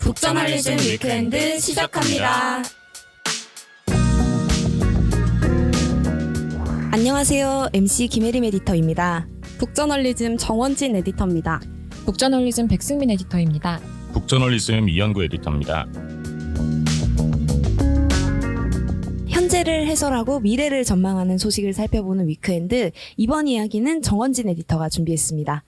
북저널리즘 위크엔드 시작합니다. 안녕하세요. MC 김혜림 에디터입니다. 북저널리즘 정원진 에디터입니다. 북저널리즘 백승민 에디터입니다. 북저널리즘 이현구 에디터입니다. 현재를 해설하고 미래를 전망하는 소식을 살펴보는 위크엔드. 이번 이야기는 정원진 에디터가 준비했습니다.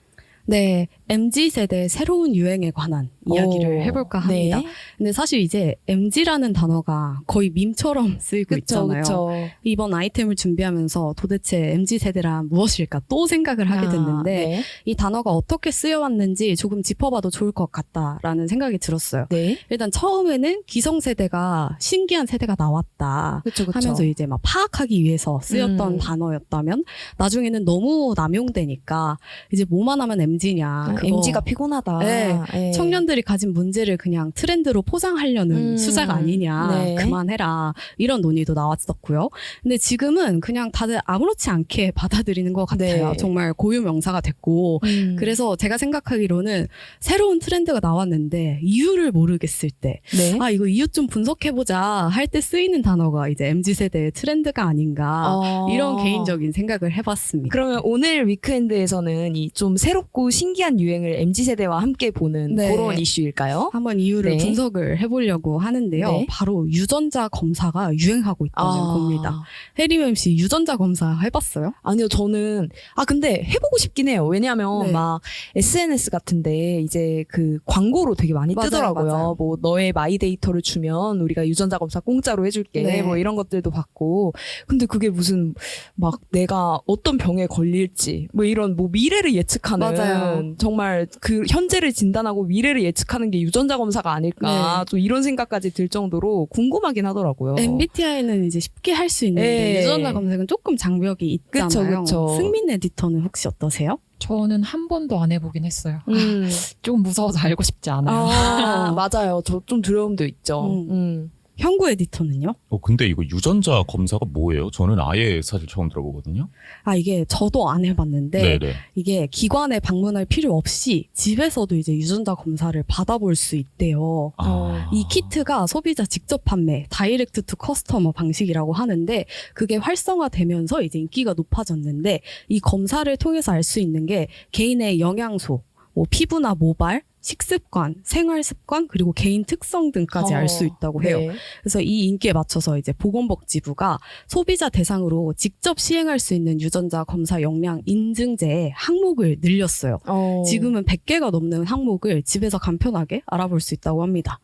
네, MZ 세대의 새로운 유행에 관한 이야기를 오, 해볼까 합니다. 네. 근데 사실 이제 MZ라는 단어가 거의 밈처럼 쓰이고 그쵸, 있잖아요. 그쵸. 이번 아이템을 준비하면서 도대체 MZ 세대란 무엇일까 또 생각을 하게 아, 됐는데 네. 이 단어가 어떻게 쓰여왔는지 조금 짚어봐도 좋을 것 같다라는 생각이 들었어요. 네. 일단 처음에는 기성 세대가 신기한 세대가 나왔다. 그쵸, 그쵸. 하면서 이제 막 파악하기 위해서 쓰였던 음. 단어였다면 나중에는 너무 남용되니까 이제 뭐만 하면 MZ 냐. 아, 그거 MG가 피곤하다. 네. 네. 청년들이 가진 문제를 그냥 트렌드로 포장하려는 음. 수작 아니냐. 네. 그만해라. 이런 논의도 나왔었고요. 근데 지금은 그냥 다들 아무렇지 않게 받아들이는 것 같아요. 네. 정말 고유 명사가 됐고. 음. 그래서 제가 생각하기로는 새로운 트렌드가 나왔는데 이유를 모르겠을 때 네. 아 이거 이유 좀 분석해보자 할 때 쓰이는 단어가 이제 MZ 세대의 트렌드가 아닌가 어. 이런 개인적인 생각을 해봤습니다. 그러면 오늘 위크엔드에서는 이 좀 새롭고 신기한 유행을 MZ 세대와 함께 보는 네. 그런 이슈일까요? 한번 이유를 네. 분석을 해보려고 하는데요. 네. 바로 유전자 검사가 유행하고 있다는 아. 겁니다. 해림 MC 유전자 검사 해봤어요? 아니요, 저는 아 근데 해보고 싶긴 해요. 왜냐하면 네. 막 SNS 같은데 이제 그 광고로 되게 많이 맞아요, 뜨더라고요. 맞아요. 뭐 너의 마이 데이터를 주면 우리가 유전자 검사 공짜로 해줄게. 네. 뭐 이런 것들도 받고. 근데 그게 무슨 막 내가 어떤 병에 걸릴지 뭐 이런 뭐 미래를 예측하는 맞아요. 정말 그 현재를 진단하고 미래를 예측하는 게 유전자 검사가 아닐까. 네. 좀 이런 생각까지 들 정도로 궁금하긴 하더라고요. MBTI는 이제 쉽게 할 수 있는데 네. 유전자 검색은 조금 장벽이 그쵸, 있잖아요. 그쵸. 승민 에디터는 혹시 어떠세요? 저는 한 번도 안 해보긴 했어요. 음. 조금 무서워서 알고 싶지 않아요. 아, 맞아요. 저 좀 두려움도 있죠. 음. 음. 현구 에디터는요? 어, 근데 이거 유전자 검사가 뭐예요? 저는 아예 사실 처음 들어보거든요. 아 이게 저도 안 해봤는데 네네. 이게 기관에 방문할 필요 없이 집에서도 이제 유전자 검사를 받아볼 수 있대요. 아. 이 키트가 소비자 직접 판매, 다이렉트 투 커스터머 방식이라고 하는데 그게 활성화되면서 이제 인기가 높아졌는데 이 검사를 통해서 알 수 있는 게 개인의 영양소, 뭐 피부나 모발, 식습관, 생활 습관 그리고 개인 특성 등까지 알수 어, 있다고 해요. 네. 그래서 이 인기에 맞춰서 이제 보건복지부가 소비자 대상으로 직접 시행할 수 있는 유전자 검사 역량 인증제 항목을 늘렸어요. 어, 지금은 100개가 넘는 항목을 집에서 간편하게 알아볼 수 있다고 합니다.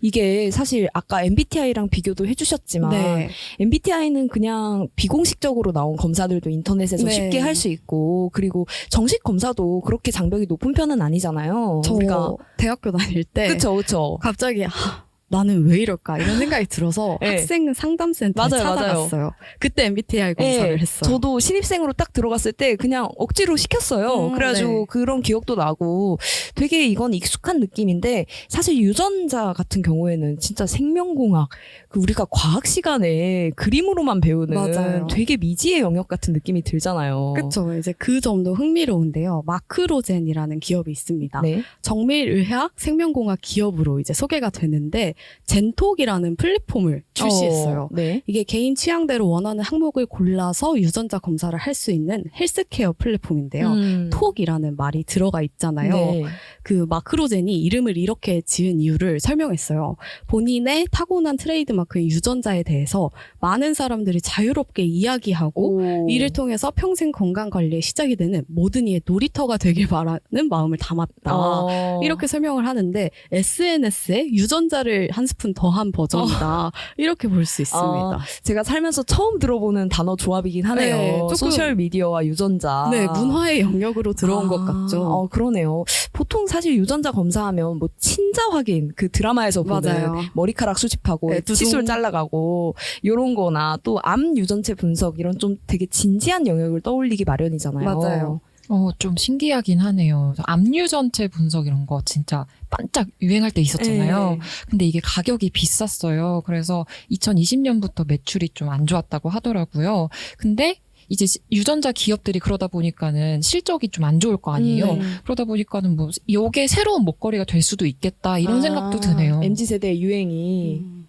이게 사실 아까 MBTI랑 비교도 해주셨지만 네. MBTI는 그냥 비공식적으로 나온 검사들도 인터넷에서 네. 쉽게 할 수 있고 그리고 정식 검사도 그렇게 장벽이 높은 편은 아니잖아요. 저 우리가 대학교 다닐 때 그쵸 그쵸. 갑자기 하, 나는 왜 이럴까 이런 생각이 들어서 네. 학생 상담센터에 맞아요, 맞아요. 찾아갔어요. 그때 MBTI 검사를 네, 했어요. 저도 신입생으로 딱 들어갔을 때 그냥 억지로 시켰어요. 음, 그래가지고 네. 그런 기억도 나고 되게 이건 익숙한 느낌인데 사실 유전자 같은 경우에는 진짜 생명공학 그 우리가 과학 시간에 그림으로만 배우는 맞아요. 되게 미지의 영역 같은 느낌이 들잖아요. 그쵸. 이제 그 점도 흥미로운데요. 마크로젠이라는 기업이 있습니다. 네. 정밀 의학 생명공학 기업으로 이제 소개가 되는데 젠톡이라는 플랫폼을 출시했어요. 어, 네. 이게 개인 취향대로 원하는 항목을 골라서 유전자 검사를 할 수 있는 헬스케어 플랫폼인데요. 음. 톡이라는 말이 들어가 있잖아요. 네. 그 마크로젠이 이름을 이렇게 지은 이유를 설명했어요. 본인의 타고난 트레이드마크인 유전자에 대해서 많은 사람들이 자유롭게 이야기하고 오. 이를 통해서 평생 건강 관리에 시작이 되는 모든 이의 놀이터가 되길 바라는 마음을 담았다. 어. 이렇게 설명을 하는데 SNS에 유전자를 한 스푼 더한 버전이다. 이렇게 볼 수 있습니다. 어. 제가 살면서 처음 들어보는 단어 조합이긴 하네요. 네, 조금- 소셜 미디어와 유전자. 네, 문화의 영역으로 들어온 아, 것 같죠. 어, 그러네요. 보통 사실 유전자 검사하면 뭐 친자 확인 그 드라마에서 보는 맞아요. 머리카락 수집하고 네. 칫솔 잘라가고 요런 거나 또 암 유전체 분석 이런 좀 되게 진지한 영역을 떠올리기 마련이잖아요. 맞아요. 어, 좀 신기하긴 하네요. 압류 전체 분석 이런 거 진짜 반짝 유행할 때 있었잖아요. 네. 근데 이게 가격이 비쌌어요. 그래서 2020년부터 매출이 좀 안 좋았다고 하더라고요. 근데 이제 시- 유전자 기업들이 그러다 보니까는 실적이 좀 안 좋을 거 아니에요. 음. 그러다 보니까는 뭐 요게 새로운 먹거리가 될 수도 있겠다 이런 아, 생각도 드네요. MZ 세대 유행이 음.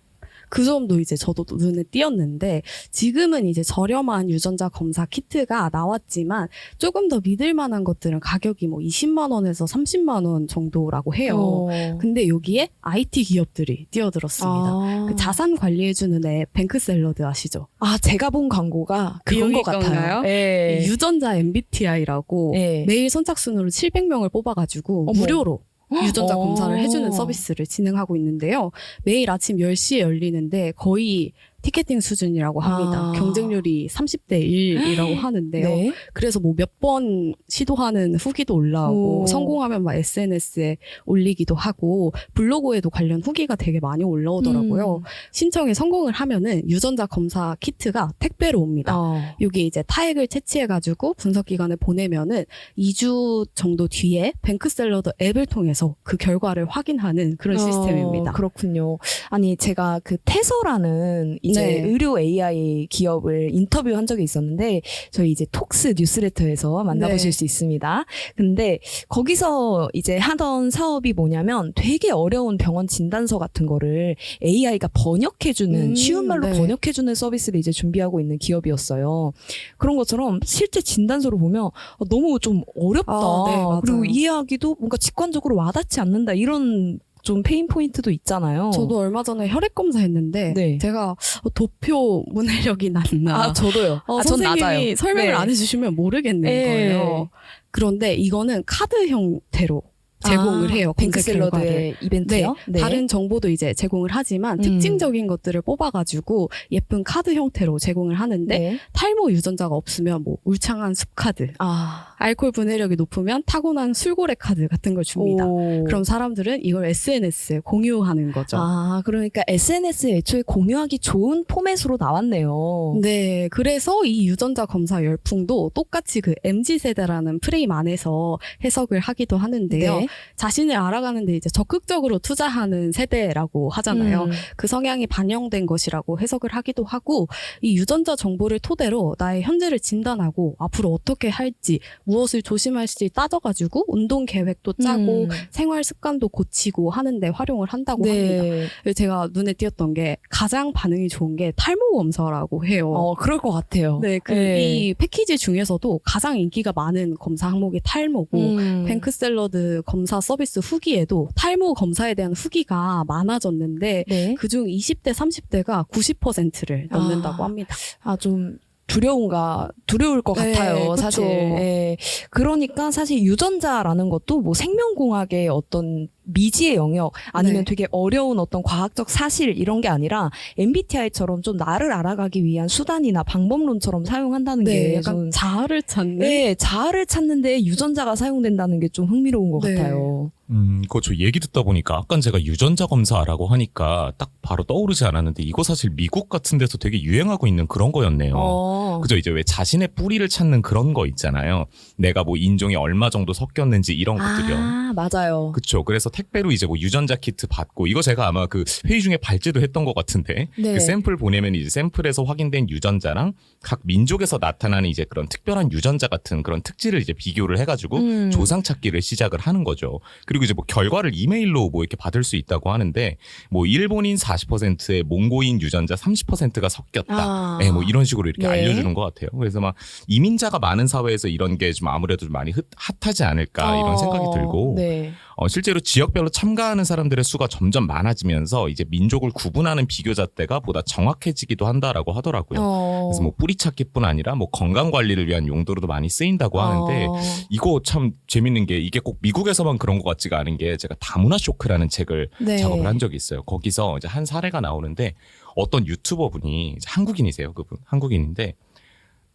그 점도 이제 저도 눈에 띄었는데 지금은 이제 저렴한 유전자 검사 키트가 나왔지만 조금 더 믿을 만한 것들은 가격이 뭐 20만 원에서 30만 원 정도라고 해요. 어. 근데 여기에 IT 기업들이 뛰어들었습니다. 아. 그 자산 관리해주는 앱 뱅크샐러드 아시죠? 아 제가 본 광고가 여기 것 같아요. 예. 유전자 MBTI라고 예. 매일 선착순으로 700명을 뽑아가지고 어머. 무료로 유전자 어. 검사를 해주는 서비스를 진행하고 있는데요. 매일 아침 10시에 열리는데 거의 티켓팅 수준이라고 합니다. 아. 경쟁률이 30대 1이라고 하는데요. 네. 그래서 뭐 몇 번 시도하는 후기도 올라오고 오. 성공하면 막 SNS에 올리기도 하고 블로그에도 관련 후기가 되게 많이 올라오더라고요. 음. 신청에 성공을 하면은 유전자 검사 키트가 택배로 옵니다. 어. 여기 이제 타액을 채취해가지고 분석 기관에 보내면은 2주 정도 뒤에 뱅크샐러드 앱을 통해서 그 결과를 확인하는 그런 시스템입니다. 어, 그렇군요. 아니 제가 그 테서라는 이제 네. 의료 AI 기업을 인터뷰한 적이 있었는데 저희 이제 톡스 뉴스레터에서 만나보실 네. 수 있습니다. 근데 거기서 이제 하던 사업이 뭐냐면 되게 어려운 병원 진단서 같은 거를 AI가 번역해주는 음, 쉬운 말로 네. 번역해주는 서비스를 이제 준비하고 있는 기업이었어요. 그런 것처럼 실제 진단서를 보면 어, 너무 좀 어렵다. 아, 네. 그리고 이해하기도 뭔가 직관적으로 와닿지 않는다. 이런 좀 페인 포인트도 있잖아요. 저도 얼마 전에 혈액 검사했는데 네. 제가 어, 도표 문해력이 낮나. 아, 저도요. 어, 아, 전 선생님이 낮아요. 설명을 네. 안 해주시면 모르겠는 네. 거예요. 그런데 이거는 카드 형태로 제공을 아, 해요. 뱅크샐러드의 이벤트요? 네. 다른 정보도 이제 제공을 하지만 음. 특징적인 것들을 뽑아가지고 예쁜 카드 형태로 제공을 하는데 네. 탈모 유전자가 없으면 뭐 울창한 숲 카드, 아. 알코올 분해력이 높으면 타고난 술고래 카드 같은 걸 줍니다. 오. 그럼 사람들은 이걸 SNS에 공유하는 거죠. 아, 그러니까 SNS에 애초에 공유하기 좋은 포맷으로 나왔네요. 네, 그래서 이 유전자 검사 열풍도 똑같이 그 MZ 세대라는 프레임 안에서 해석을 하기도 하는데요. 네. 자신을 알아가는데 이제 적극적으로 투자하는 세대라고 하잖아요. 음. 그 성향이 반영된 것이라고 해석을 하기도 하고 이 유전자 정보를 토대로 나의 현재를 진단하고 앞으로 어떻게 할지 무엇을 조심할지 따져가지고 운동 계획도 짜고 음. 생활 습관도 고치고 하는데 활용을 한다고 합니다. 네. 그래서 제가 눈에 띄었던 게 가장 반응이 좋은 게 탈모 검사라고 해요. 어, 그럴 것 같아요. 네, 그 네. 이 패키지 중에서도 가장 인기가 많은 검사 항목이 탈모고 음. 뱅크샐러드 검사 서비스 후기에도 탈모 검사에 대한 후기가 많아졌는데 네. 그중 20대, 30대가 90%를 넘는다고 아. 합니다. 아, 좀 두려운가, 두려울 것 네, 같아요, 그쵸. 사실. 예. 그러니까 사실 유전자라는 것도 뭐 생명공학의 어떤 미지의 영역 아니면 네. 되게 어려운 어떤 과학적 사실 이런 게 아니라 MBTI처럼 좀 나를 알아가기 위한 수단이나 방법론처럼 사용한다는 게 네, 약간 좀 자아를 찾는 네, 자아를 찾는데 유전자가 사용된다는 게 좀 흥미로운 것 네. 같아요. 음, 그거 저 얘기 듣다 보니까 아까 제가 유전자 검사라고 하니까 딱 바로 떠오르지 않았는데 이거 사실 미국 같은 데서 되게 유행하고 있는 그런 거였네요. 어. 그죠? 이제 왜 자신의 뿌리를 찾는 그런 거 있잖아요. 내가 뭐 인종이 얼마 정도 섞였는지 이런 것들이요. 아, 맞아요. 그쵸. 그래서 택배로 이제 뭐 유전자 키트 받고 이거 제가 아마 그 회의 중에 발제도 했던 것 같은데 네. 그 샘플 보내면 이제 샘플에서 확인된 유전자랑 각 민족에서 나타나는 이제 그런 특별한 유전자 같은 그런 특질을 이제 비교를 해가지고 음. 조상 찾기를 시작을 하는 거죠. 그리고 이제 뭐 결과를 이메일로 뭐 이렇게 받을 수 있다고 하는데 뭐 일본인 40%의 몽고인 유전자 30%가 섞였다. 아. 예, 뭐 이런 식으로 이렇게 네. 알려주는 것 같아요. 그래서 막 이민자가 많은 사회에서 이런 게 좀 아무래도 좀 많이 핫, 핫하지 않을까 이런 어, 생각이 들고 네. 어, 실제로 지역별로 참가하는 사람들의 수가 점점 많아지면서 이제 민족을 구분하는 비교 잣대가 보다 정확해지기도 한다라고 하더라고요. 어. 그래서 뭐 뿌리 찾기뿐 아니라 뭐 건강 관리를 위한 용도로도 많이 쓰인다고 하는데 어. 이거 참 재밌는 게 이게 꼭 미국에서만 그런 것 같지가 않은 게 제가 다문화 쇼크라는 책을 네. 작업을 한 적이 있어요. 거기서 이제 한 사례가 나오는데 어떤 유튜버 분이 한국인이세요. 그분 한국인인데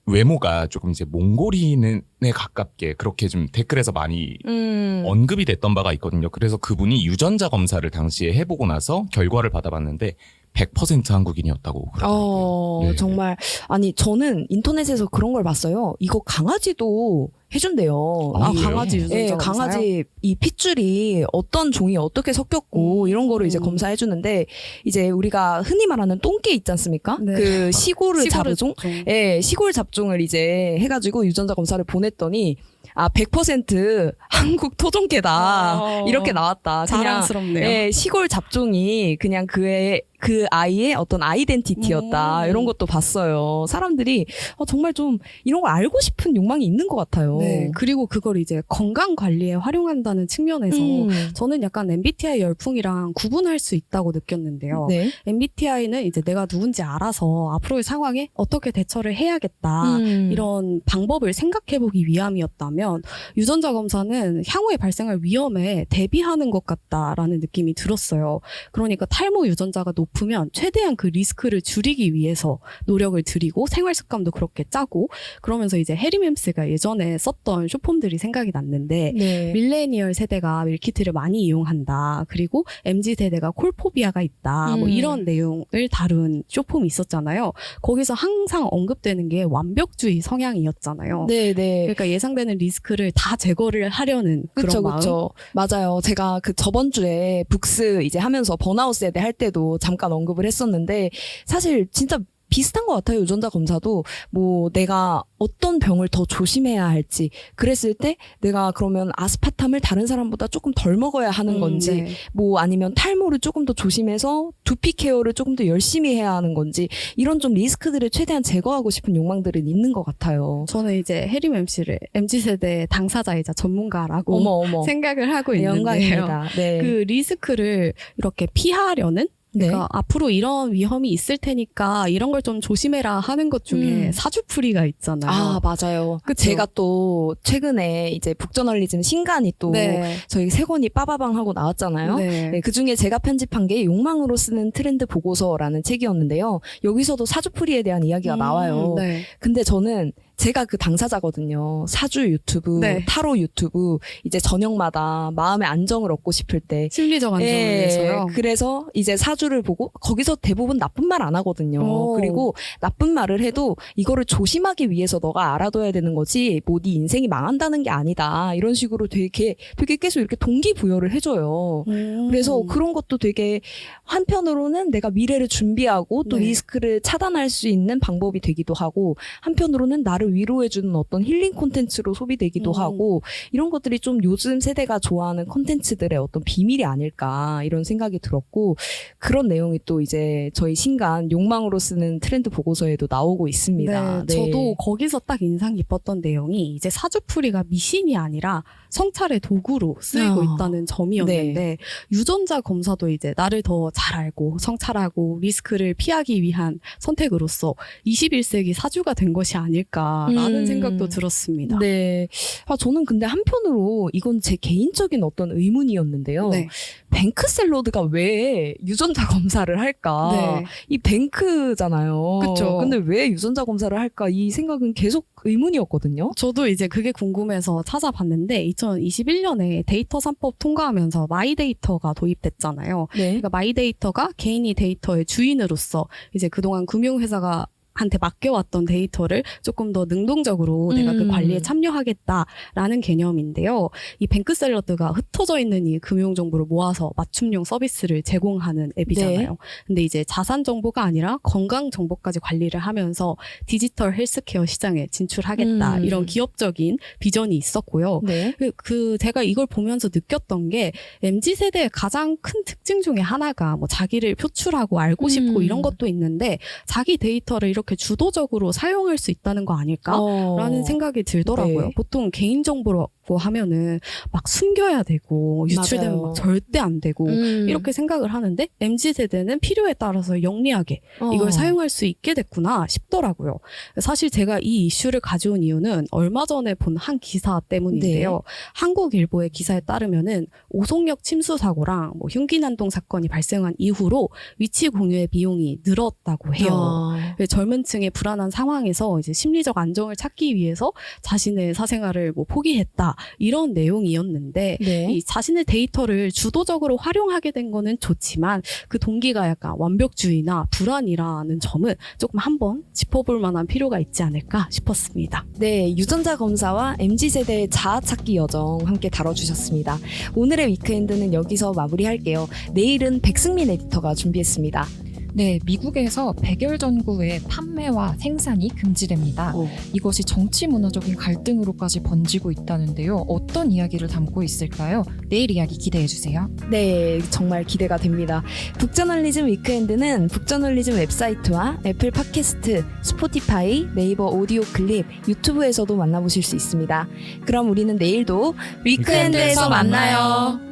외모가 조금 이제 몽골인에 가깝게 그렇게 좀 댓글에서 많이 음. 언급이 됐던 바가 있거든요. 그래서 그분이 유전자 검사를 당시에 해보고 나서 결과를 받아봤는데 100% 한국인이었다고 그러더라고요. 어, 네. 정말 아니 저는 인터넷에서 그런 걸 봤어요. 이거 강아지도 해준대요. 아, 아, 그래요? 강아지 유전자 예, 검사요? 강아지 이 핏줄이 어떤 종이 어떻게 섞였고 음. 이런 거를 이제 검사해 주는데 이제 우리가 흔히 말하는 똥개 있지 않습니까? 네. 그 시골을 잡종, 좀- 예, 시골 잡종을 이제 해가지고 유전자 검사를 보냈더니 아 100% 한국 토종개다 어. 이렇게 나왔다. 그냥 자랑스럽네요. 예, 시골 잡종이 그냥 그의 그 아이의 어떤 아이덴티티였다 음. 이런 것도 봤어요. 사람들이 어, 정말 좀 이런 걸 알고 싶은 욕망이 있는 것 같아요. 네, 그리고 그걸 이제 건강 관리에 활용한다는 측면에서 음. 저는 약간 MBTI 열풍이랑 구분할 수 있다고 느꼈는데요. 네. MBTI는 이제 내가 누군지 알아서 앞으로의 상황에 어떻게 대처를 해야겠다. 음. 이런 방법을 생각해보기 위함이었다면 유전자 검사는 향후에 발생할 위험에 대비하는 것 같다라는 느낌이 들었어요. 그러니까 탈모 유전자가 높 으면 최대한 그 리스크를 줄이기 위해서 노력을 들이고 생활 습관도 그렇게 짜고 그러면서 이제 해리 맴스가 예전에 썼던 쇼폼들이 생각이 났는데 네. 밀레니얼 세대가 밀키트를 많이 이용한다. 그리고 MZ 세대가 콜포비아가 있다. 뭐 음. 이런 내용을 다룬 쇼폼이 있었잖아요. 거기서 항상 언급되는 게 완벽주의 성향이었잖아요. 네, 네. 그러니까 예상되는 리스크를 다 제거를 하려는 그런 그쵸, 마음. 그쵸. 맞아요. 제가 그 저번 주에 북스 이제 하면서 번아웃 세대 할 때도 잠깐 언급을 했었는데 사실 진짜 비슷한 것 같아요. 유전자 검사도 뭐 내가 어떤 병을 더 조심해야 할지 그랬을 때 내가 그러면 아스파탐을 다른 사람보다 조금 덜 먹어야 하는 음, 건지 네. 뭐 아니면 탈모를 조금 더 조심해서 두피 케어를 조금 더 열심히 해야 하는 건지 이런 좀 리스크들을 최대한 제거하고 싶은 욕망들은 있는 것 같아요. 저는 이제 해리 MC를 MZ 세대 당사자이자 전문가라고 어머 어머 생각을 하고 있는데요. 영광입니다. 네. 그 리스크를 이렇게 피하려는 네. 그러니까 앞으로 이런 위험이 있을 테니까 이런 걸 좀 조심해라 하는 것 중에 음. 사주풀이가 있잖아요. 아 맞아요. 그쵸? 제가 또 최근에 이제 북저널리즘 신간이 또 네. 저희 세 권이 빠바방 하고 나왔잖아요. 네. 네, 그 중에 제가 편집한 게 욕망으로 쓰는 트렌드 보고서라는 책이었는데요. 여기서도 사주풀이에 대한 이야기가 음, 나와요. 네. 근데 저는 제가 그 당사자거든요. 사주 유튜브, 네. 타로 유튜브, 이제 저녁마다 마음의 안정을 얻고 싶을 때. 심리적 안정을 예, 위해서요. 그래서 이제 사주를 보고 거기서 대부분 나쁜 말 안 하거든요. 오. 그리고 나쁜 말을 해도 이거를 조심하기 위해서 너가 알아둬야 되는 거지 뭐 네 인생이 망한다는 게 아니다. 이런 식으로 되게 되게 계속 이렇게 동기부여를 해줘요. 음. 그래서 그런 것도 되게 한편으로는 내가 미래를 준비하고 또 네. 리스크를 차단할 수 있는 방법이 되기도 하고 한편으로는 나를 위로해주는 어떤 힐링 콘텐츠로 소비되기도 음. 하고 이런 것들이 좀 요즘 세대가 좋아하는 콘텐츠들의 어떤 비밀이 아닐까 이런 생각이 들었고 그런 내용이 또 이제 저희 신간 욕망으로 쓰는 트렌드 보고서에도 나오고 있습니다. 네, 저도 거기서 딱 인상 깊었던 내용이 이제 사주풀이가 미신이 아니라 성찰의 도구로 쓰이고 아, 있다는 점이었는데 유전자 검사도 이제 나를 더 잘 알고 성찰하고 리스크를 피하기 위한 선택으로서 21세기 사주가 된 것이 아닐까 라는 음. 생각도 들었습니다. 네. 아, 저는 근데 한편으로 이건 제 개인적인 어떤 의문이었는데요. 네. 뱅크 샐러드가 왜 유전자 검사를 할까? 네. 이 뱅크잖아요. 그쵸. 근데 왜 유전자 검사를 할까? 이 생각은 계속 의문이었거든요. 저도 이제 그게 궁금해서 찾아봤는데 2021년에 데이터 3법 통과하면서 마이데이터가 도입됐잖아요. 네. 그러니까 마이데이터가 개인이 데이터의 주인으로서 이제 그동안 금융회사가 한테 맡겨왔던 데이터를 조금 더 능동적으로 내가 그 음. 관리에 참여하겠다라는 개념인데요. 이 뱅크샐러드가 흩어져 있는 이 금융 정보를 모아서 맞춤형 서비스를 제공하는 앱이잖아요. 네. 근데 이제 자산 정보가 아니라 건강 정보까지 관리를 하면서 디지털 헬스케어 시장에 진출하겠다 음. 이런 기업적인 비전이 있었고요. 네. 그, 그 제가 이걸 보면서 느꼈던 게 MZ 세대의 가장 큰 특징 중에 하나가 뭐 자기를 표출하고 알고 싶고 음. 이런 것도 있는데 자기 데이터를 이렇게 주도적으로 사용할 수 있다는 거 아닐까? 어. 라는 생각이 들더라고요. 네. 보통 개인정보 라고 하면은 막 숨겨야 되고 유출되면 맞아요. 막 절대 안 되고 음. 이렇게 생각을 하는데 MZ 세대는 필요에 따라서 영리하게 어. 이걸 사용할 수 있게 됐구나 싶더라고요. 사실 제가 이 이슈를 가져온 이유는 얼마 전에 본 한 기사 때문인데요. 네. 한국일보의 기사에 따르면은 오송역 침수 사고랑 뭐 흉기 난동 사건이 발생한 이후로 위치 공유의 비용이 늘었다고 해요. 아. 그 젊은 층의 불안한 상황에서 이제 심리적 안정을 찾기 위해서 자신의 사생활을 뭐 포기했다 이런 내용이었는데 네. 이 자신의 데이터를 주도적으로 활용하게 된 거는 좋지만 그 동기가 약간 완벽주의나 불안이라는 점은 조금 한번 짚어볼 만한 필요가 있지 않을까 싶었습니다. 네, 유전자 검사와 MZ세대의 자아 찾기 여정 함께 다뤄주셨습니다. 오늘의 위크엔드는 여기서 마무리할게요. 내일은 백승민 에디터가 준비했습니다. 네, 미국에서 백열 전구의 판매와 생산이 금지됩니다. 오. 이것이 정치 문화적인 갈등으로까지 번지고 있다는데요. 어떤 이야기를 담고 있을까요? 내일 이야기 기대해 주세요. 네, 정말 기대가 됩니다. 북저널리즘 위크엔드는 북저널리즘 웹사이트와 애플 팟캐스트, 스포티파이, 네이버 오디오 클립, 유튜브에서도 만나보실 수 있습니다. 그럼 우리는 내일도 위크엔드에서 만나요.